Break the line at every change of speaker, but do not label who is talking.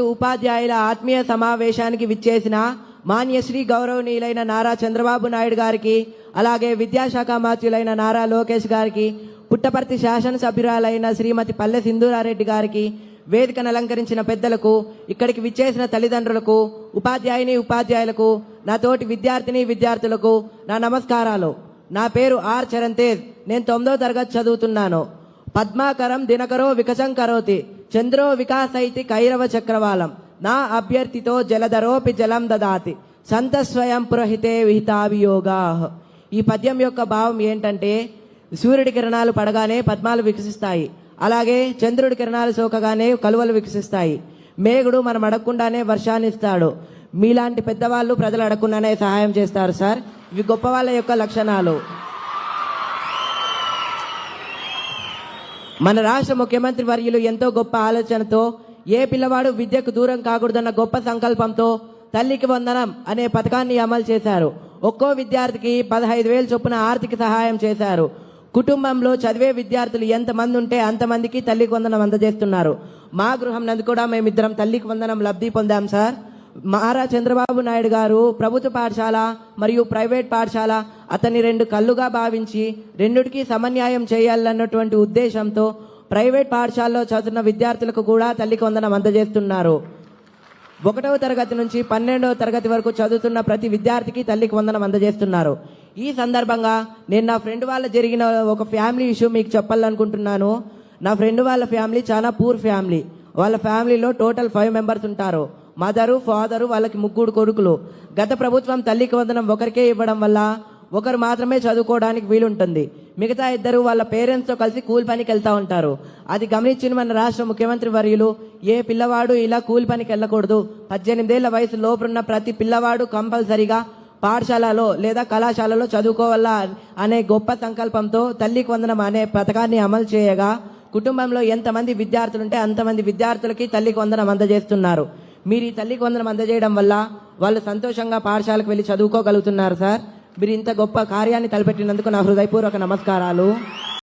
ఉపాధ్యాయుల ఆత్మీయ సమావేశానికి విచ్చేసిన మాన్యశ్రీ గౌరవనీయులైన నారా చంద్రబాబు నాయుడు గారికి అలాగే విద్యాశాఖ మాత్యులైన నారా లోకేష్ గారికి పుట్టపర్తి శాసనసభ్యురాలైన శ్రీమతి పల్లె సింధూరారెడ్డి గారికి వేదికను అలంకరించిన పెద్దలకు ఇక్కడికి విచ్చేసిన తల్లిదండ్రులకు ఉపాధ్యాయుని ఉపాధ్యాయులకు నా తోటి విద్యార్థిని విద్యార్థులకు నా నమస్కారాలు. నా పేరు ఆర్ చరణ్ తేజ్. నేను తొమ్మిదో తరగతి చదువుతున్నాను. పద్మాకరం దినకరో వికసం కరోతి చంద్రో వికాసైతి కైరవ చక్రవాలం. నా అభ్యర్థితో జలధరోపి జలం దదాతి. సంత స్వయం పురోహితే విహితాభియోగా. ఈ పద్యం యొక్క భావం ఏంటంటే సూర్యుడి కిరణాలు పడగానే పద్మాలు వికసిస్తాయి. అలాగే చంద్రుడి కిరణాలు సోకగానే కలువలు వికసిస్తాయి. మేఘుడు మనం అడగకుండానే వర్షాన్ని ఇస్తాడు. మీలాంటి పెద్దవాళ్ళు ప్రజలు అడగకుండానే సహాయం చేస్తారు సార్. ఇవి గొప్ప వాళ్ళ యొక్క లక్షణాలు. మన రాష్ట్ర ముఖ్యమంత్రి వర్యులు ఎంతో గొప్ప ఆలోచనతో ఏ పిల్లవాడు విద్యకు దూరం కాకూడదన్న గొప్ప సంకల్పంతో తల్లికి వందనం అనే పథకాన్ని అమలు చేశారు. ఒక్కో విద్యార్థికి పదహైదు వేలు చొప్పున ఆర్థిక సహాయం చేశారు. కుటుంబంలో చదివే విద్యార్థులు ఎంతమంది ఉంటే అంతమందికి తల్లికి వందనం అందజేస్తున్నారు. మా గృహం నందు కూడా మేమిద్దరం తల్లికి వందనం లబ్ధి పొందాం సార్. మారా చంద్రబాబు నాయుడు గారు ప్రభుత్వ పాఠశాల మరియు ప్రైవేట్ పాఠశాల అతని రెండు కళ్ళుగా భావించి రెండిటికి సమన్యాయం చేయాలన్నటువంటి ఉద్దేశంతో ప్రైవేట్ పాఠశాలలో చదువుతున్న విద్యార్థులకు కూడా తల్లికి వందనం అందజేస్తున్నారు. ఒకటవ తరగతి నుంచి పన్నెండవ తరగతి వరకు చదువుతున్న ప్రతి విద్యార్థికి తల్లికి వందనం అందజేస్తున్నారు. ఈ సందర్భంగా నేను నా ఫ్రెండ్ వాళ్ళ జరిగిన ఒక ఫ్యామిలీ ఇష్యూ మీకు చెప్పాలనుకుంటున్నాను. నా ఫ్రెండ్ వాళ్ళ ఫ్యామిలీ చాలా పూర్ ఫ్యామిలీ. వాళ్ళ ఫ్యామిలీలో టోటల్ ఫైవ్ మెంబర్స్ ఉంటారు. మదరు ఫాదరు వాళ్ళకి ముగ్గురు కొడుకులు. గత ప్రభుత్వం తల్లికి వందనం ఒకరికే ఇవ్వడం వల్ల ఒకరు మాత్రమే చదువుకోవడానికి వీలుంటుంది. మిగతా ఇద్దరు వాళ్ళ పేరెంట్స్తో కలిసి కూలి పనికి వెళ్తూ ఉంటారు. అది గమనించిన మన రాష్ట్ర ముఖ్యమంత్రి వర్యులు ఏ పిల్లవాడు ఇలా కూలి పనికి వెళ్ళకూడదు. పద్దెనిమిదేళ్ళ వయసు లోపున్న ప్రతి పిల్లవాడు కంపల్సరిగా పాఠశాలలో లేదా కళాశాలలో చదువుకోవాలా అనే గొప్ప సంకల్పంతో తల్లికి వందనం అనే పథకాన్ని అమలు చేయగా కుటుంబంలో ఎంతమంది విద్యార్థులుంటే అంతమంది విద్యార్థులకి తల్లికి వందనం అందజేస్తున్నారు. మీరు ఈ తల్లికి వందనం అందజేయడం వల్ల వాళ్ళు సంతోషంగా పాఠశాలకు వెళ్ళి చదువుకోగలుగుతున్నారు సార్. మీరు ఇంత గొప్ప కార్యాన్ని తలపెట్టినందుకు నా హృదయపూర్వక నమస్కారాలు.